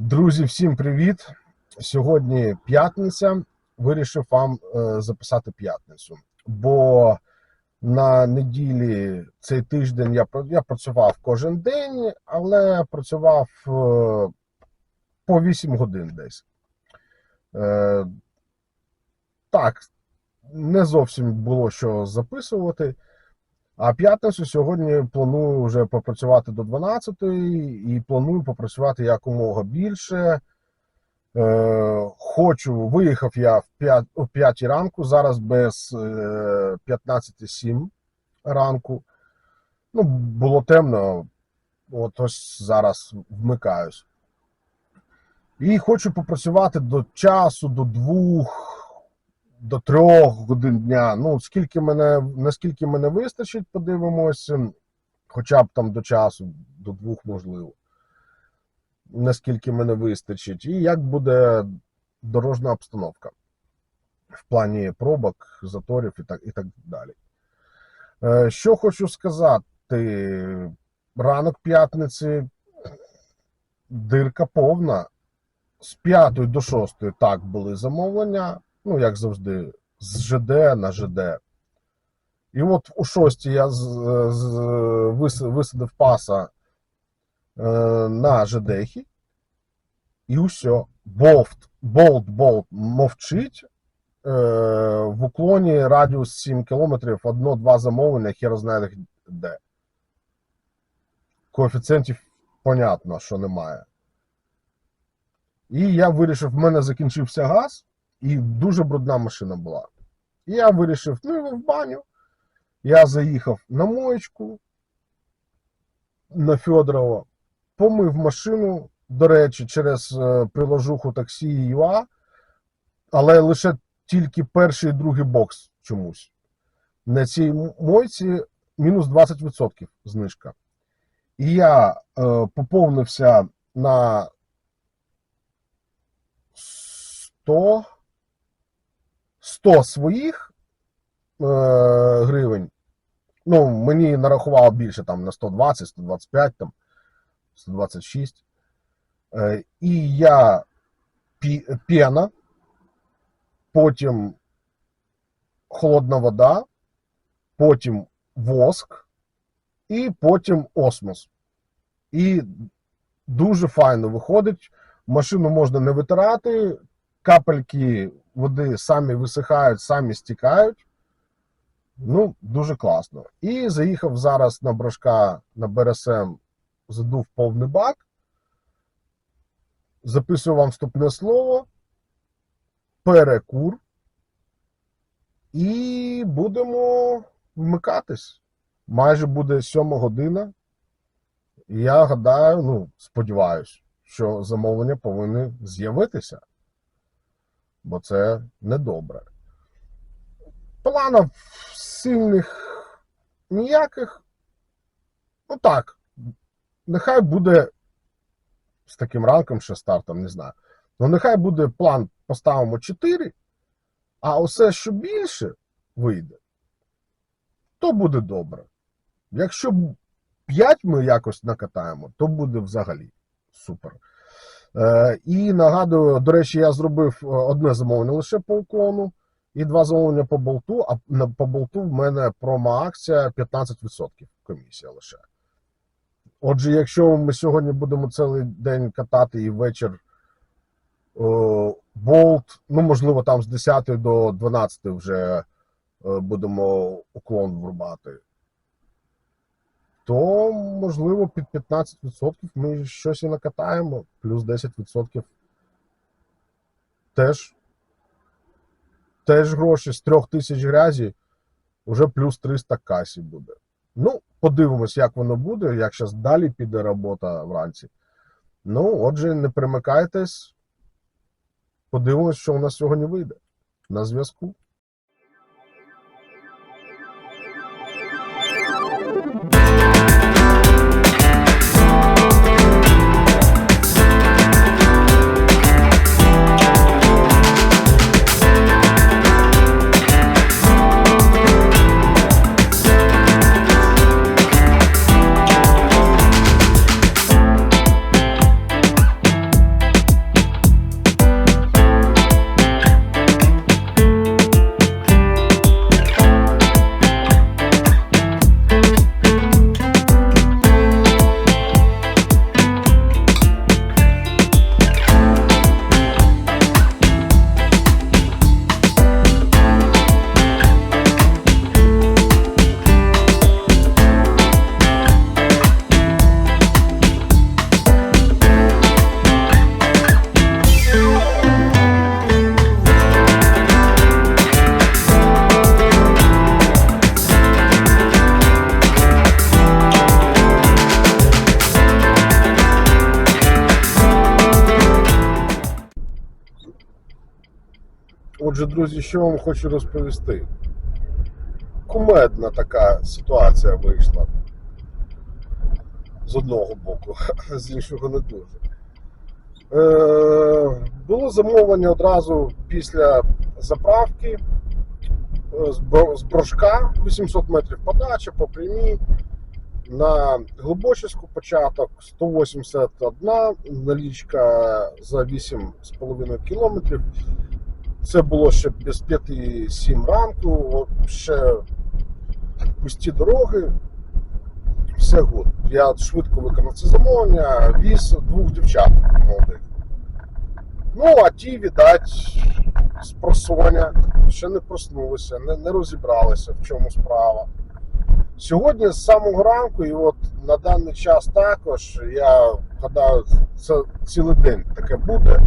Друзі, всім привіт! Сьогодні п'ятниця. Вирішив вам е, записати п'ятницю, бо на неділі цей тиждень я, я працював кожен день, але працював е, по 8 годин десь. Е, так, не зовсім було що записувати. А п'ятницю сьогодні планую вже попрацювати до 12 і планую попрацювати якомога більше. Е, хочу, виїхав я в 5, о 5 ранку, зараз без е, 15.07 ранку. Ну, було темно, от ось зараз вмикаюсь. І хочу попрацювати до часу, до двох, до трьох годин дня. Ну, скільки мене, наскільки мене вистачить, подивимось, хоча б там до часу, до двох, можливо. Наскільки мене вистачить, і як буде дорожна обстановка в плані пробок, заторів і так, і так далі. Е, Що хочу сказати, ранок п'ятниці дирка повна. З 5 до 6 так були замовлення, ну, як завжди, з ЖД на ЖД. І от у 6 я з, з, вис- висадив паса е, на ЖДХі, і усе. Болт, болт, болт мовчить. Е, в уклоні радіус 7 кілометрів, одно-два замовлення, хер знає де. Коефіцієнтів, понятно, що немає. І я вирішив, в мене закінчився газ, і дуже брудна машина була. І я вирішив, ну і в баню. Я заїхав на моєчку на Федорова, помив машину, до речі, через е, приложуху таксі ЮА, але лише тільки перший і другий бокс чомусь. На цій мойці мінус 20% знижка. І я е, поповнився на 100, 100 своїх е, гривень. Ну, мені нарахувало більше там на 120, 125, там, 126. Е, і я пі, пена, потім холодна вода, потім воск, і потім осмос. І дуже файно виходить. Машину можна не витирати, капельки води самі висихають, самі стікають. Ну, дуже класно. І заїхав зараз на брашка на БРСМ, задув повний бак. Записую вам вступне слово. Перекур. І будемо вмикатись. Майже буде сьома година. І я гадаю, ну, сподіваюсь, що замовлення повинні з'явитися. Бо це недобре. Планів сильних ніяких. Ну так, нехай буде з таким ранком ще стартом, не знаю. Ну, нехай буде план, поставимо 4, а усе, що більше вийде, то буде добре. Якщо 5 ми якось накатаємо, то буде взагалі супер. Е, і нагадую, до речі, я зробив е, одне замовлення лише по уклону і два замовлення по болту, а по болту в мене промо-акція 15% комісія лише. Отже, якщо ми сьогодні будемо цілий день катати і вечір болт, ну, можливо, там з 10 до 12 вже е, будемо уклон врубати, то, можливо, під 15% ми щось і накатаємо, плюс 10% теж теж гроші з трьох тисяч грязі, вже плюс 300 касі буде. Ну, подивимось, як воно буде, як зараз далі піде робота вранці. Ну, отже, не примикайтесь. Подивимось, що у нас сьогодні вийде. На зв'язку. Отже, друзі, що вам хочу розповісти? Кумедна така ситуація вийшла. З одного боку, з іншого не дуже. Е, було замовлення одразу після заправки е, з бро- з брожка 800 метрів подача по прямій. На Глибочиську початок 181 налічка за 8,5 кілометрів. Це було ще без 5-7 ранку, ще пусті дороги. Все гуд. Я швидко виконав це замовлення, віз двох дівчат молодих. Ну, а ті, віддать, з просоня, ще не проснулися, не, не розібралися, в чому справа. Сьогодні з самого ранку, і от на даний час також, я гадаю, це цілий день таке буде.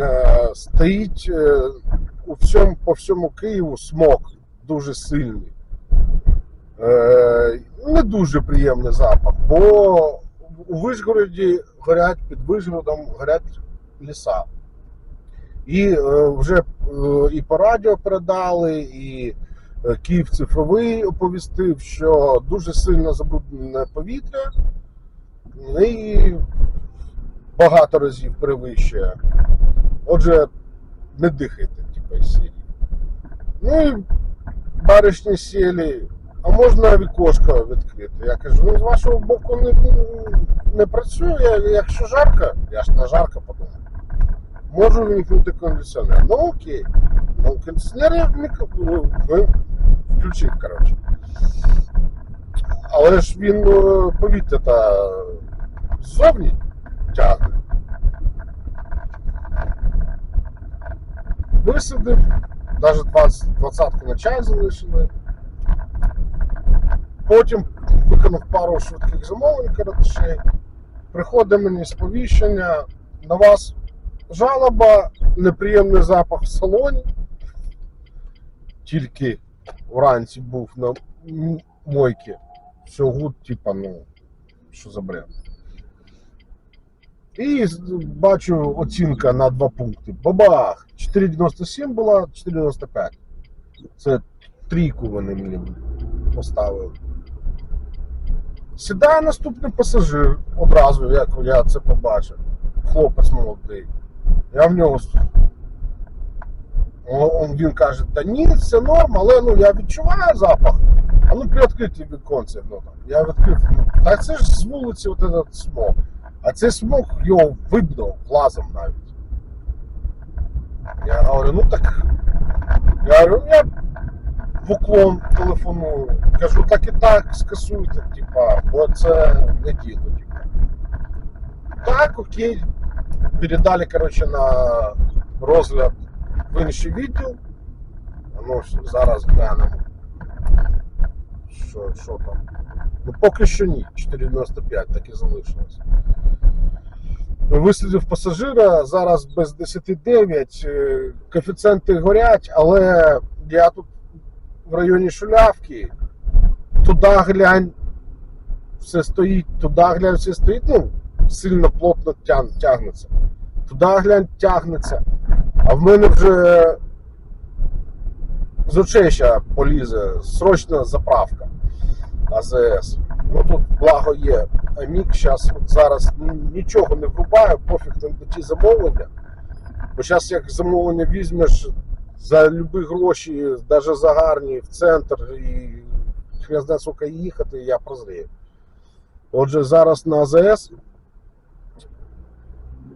Е, Стоїть е, у всьому, по всьому Києву смог дуже сильний. Е, Не дуже приємний запах, бо у Вишгороді горять під Вишгородом горять ліса. І вже і по радіо передали, і Київ цифровий оповістив, що дуже сильно забруднене повітря і багато разів перевищує. Отже, не дихайте, типу, із серії. Ну і баришні сілі, а можна вікошко відкрити. Я кажу, ну з вашого боку не, не працює, Я- якщо жарко, я ж на жарко подумав. Можу вимкнути кондиціонер. Ну окей. Ну, кондиціонер я включив, коротше. Але ж він е, повітря та ззовні тягне. Висадив, навіть 20, 20 на чай залишили. Потім виконав пару швидких замовлень коротше. Приходить мені сповіщення на вас жалоба, неприємний запах в салоні. Тільки вранці був на мойці. Все гуд, типа, ну, що за бред. І бачу оцінка на два пункти. Бабах! 4,97 була, 4,95. Це трійку вони мені поставили. Сідає наступний пасажир одразу, як я це побачив. Хлопець молодий. Я в нього. Він каже, та ні, це норм, але ну я відчуваю запах. А ну приоткрийте віконце. Ну. Я відкрив. ну, Та це ж з вулиці от этот смог. А цей смог його вибнув глазом навіть. Я говорю, ну так. Я говорю, я в уклон телефоную. Кажу, так і так, скасуйте, типа, бо це не діло. Так, окей. Передали, коротше, на розгляд в інший відділ. Ну, зараз глянемо. Що, що там? Ну, поки що ні. 4,95 так і залишилось. Вислідив пасажира, зараз без 10,9. е, Коефіцієнти горять, але я тут в районі Шулявки. Туди глянь, все стоїть, туди глянь, все стоїть, ну, сильно плотно тягнеться. Туди глянь, тягнеться. А в мене вже з очей ще полізе, срочна заправка АЗС. Ну тут благо є. Амік зараз зараз нічого не врубаю, пофіг там на ті замовлення. Бо зараз як замовлення візьмеш за любі гроші, навіть за гарні, в центр і хрен сука, їхати, я прозрію. Отже, зараз на АЗС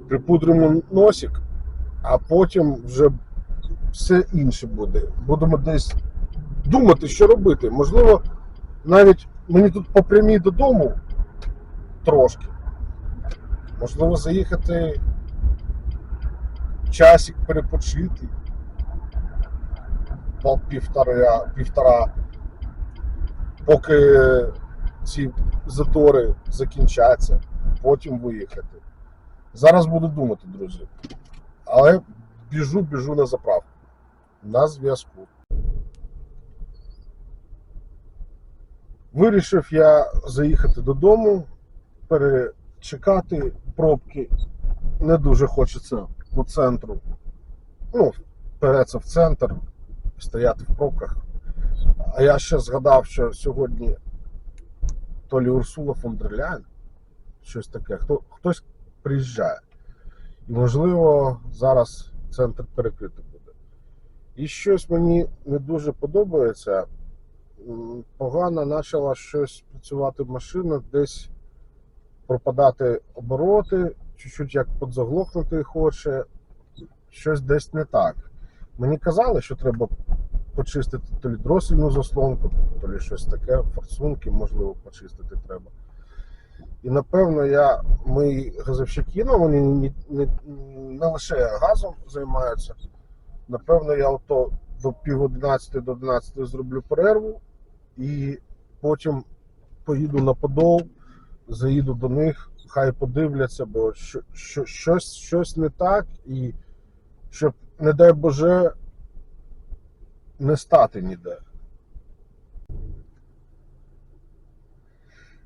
припудримо носик, а потім вже все інше буде. Будемо десь думати, що робити. Можливо, навіть мені тут по прямій додому трошки. Можливо, заїхати часик перепочити. Півтора, півтора, поки ці затори закінчаться, потім виїхати. Зараз буду думати, друзі. Але біжу, біжу на заправку. На зв'язку. Вирішив я заїхати додому, перечекати пробки. Не дуже хочеться по центру. Ну, переться в центр, стояти в пробках. А я ще згадав, що сьогодні то лі Урсула фон дер Ляйн, щось таке, хто, хтось приїжджає. І, можливо, зараз центр перекритий. І щось мені не дуже подобається. Погано почала щось працювати машина, десь пропадати обороти, чуть-чуть як подзаглохнути хоче, щось десь не так. Мені казали, що треба почистити то лі дросельну заслонку, то лі щось таке, форсунки, можливо, почистити треба. І напевно я, мої газовщики, ну вони не, не, не лише газом займаються. Напевно, я ото до пів 11 до 11 зроблю перерву і потім поїду на подол, заїду до них, хай подивляться, бо що, що, щось, щось не так, і щоб, не дай Боже, не стати ніде.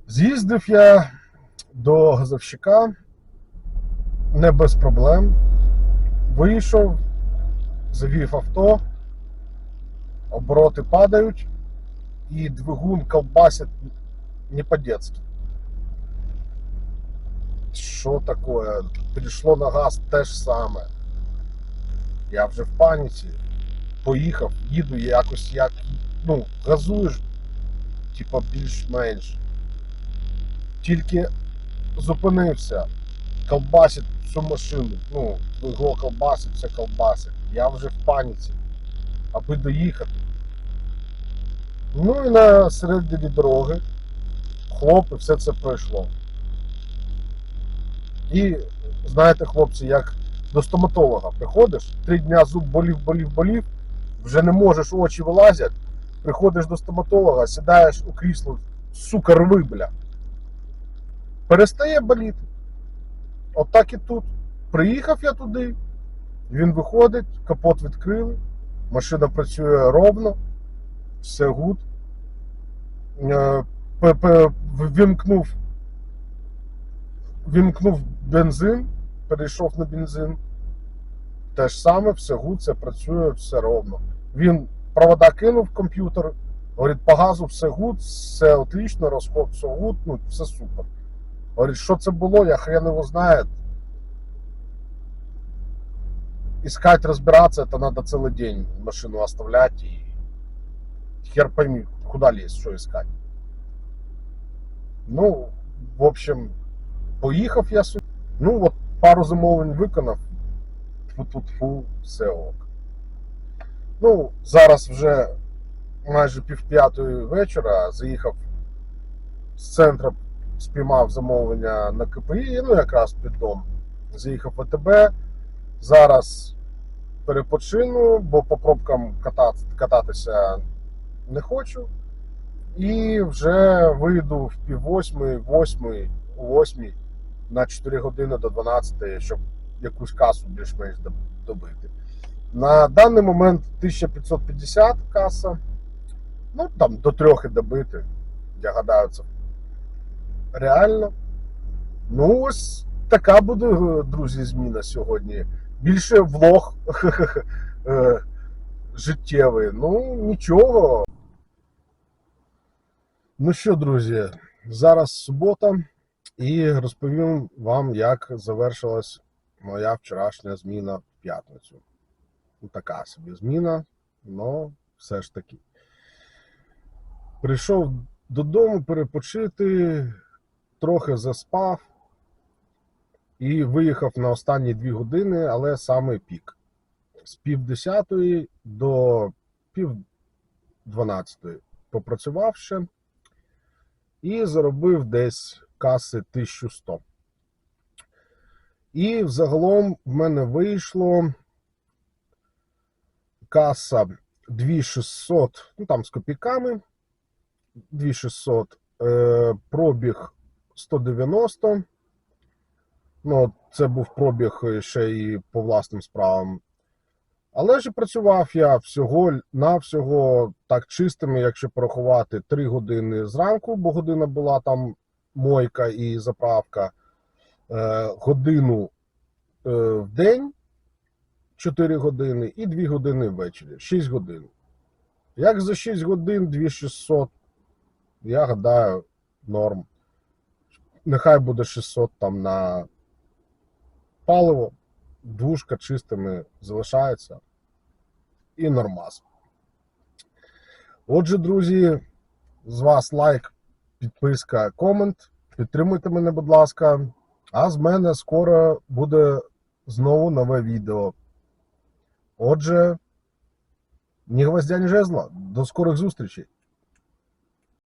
З'їздив я до газовщика не без проблем. Вийшов, завів авто, обороти падають, і двигун колбасить не по-детски. Що таке? Прийшло на газ те ж саме. Я вже в паніці. Поїхав, їду якось як. Ну, газуєш, типа більш-менш. Тільки зупинився, колбасить всю машину. Ну, його колбасить, все колбасить. Я вже в паніці, аби доїхати. Ну і на середині дороги хлоп і все це пройшло. І знаєте, хлопці, як до стоматолога приходиш, три дня зуб болів, болів, болів, вже не можеш, очі вилазять, приходиш до стоматолога, сідаєш у крісло, сука, рви, бля. Перестає боліти. От так і тут. Приїхав я туди, він виходить, капот відкрили, машина працює ровно, все гуд. Е, Вімкнув, вімкнув бензин, перейшов на бензин. Те ж саме, все гуд, все працює, все ровно. Він провода кинув в комп'ютер, говорить, по газу все гуд, все отлично, розход все гуд, ну все супер. Говорить, що це було, я хрен його знає. Искать, разбираться, это надо целый день машину оставлять и хер пойми, куда лезть, що искать. Ну, в общем, поїхав я сюди. Ну, от пару замовлень виконав. Тфу-тфу-тфу, все ок. Ну, зараз вже майже півп'ятої вечора заїхав з центру, спіймав замовлення на КПІ, ну якраз під дом. Заїхав в АТБ. Зараз перепочину, бо по пробкам катати, кататися не хочу. І вже вийду в пів восьми, восьми, восьмій на 4 години до 12, щоб якусь касу більш-менш добити. На даний момент 1550 каса. Ну, там до трьох і добити. Я гадаю, це реально. Ну, ось така буде, друзі, зміна сьогодні. Більше влог е, життєвий. Ну, нічого. Ну що, друзі, зараз субота, і розповім вам, як завершилась моя вчорашня зміна в п'ятницю. Ну, така собі зміна, але все ж таки. Прийшов додому перепочити, трохи заспав і виїхав на останні дві години, але саме пік. З пів десятої до пів дванадцятої попрацював ще і заробив десь каси 1100. І взагалом в мене вийшло каса 2600, ну там з копійками, 2600, е, пробіг 190. Ну, це був пробіг ще і по власним справам. Але ж працював я всього навсього так чистими, якщо порахувати 3 години зранку, бо година була там мойка і заправка, е, годину е, в день, 4 години і 2 години ввечері. 6 годин. Як за 6 годин 2600, я гадаю, норм. Нехай буде 600 там на паливо, двушка чистими залишається і нормас. Отже, друзі, з вас лайк, підписка, комент. Підтримуйте мене, будь ласка. А з мене скоро буде знову нове відео. Отже, ні гвоздя, ні жезла. До скорих зустрічей!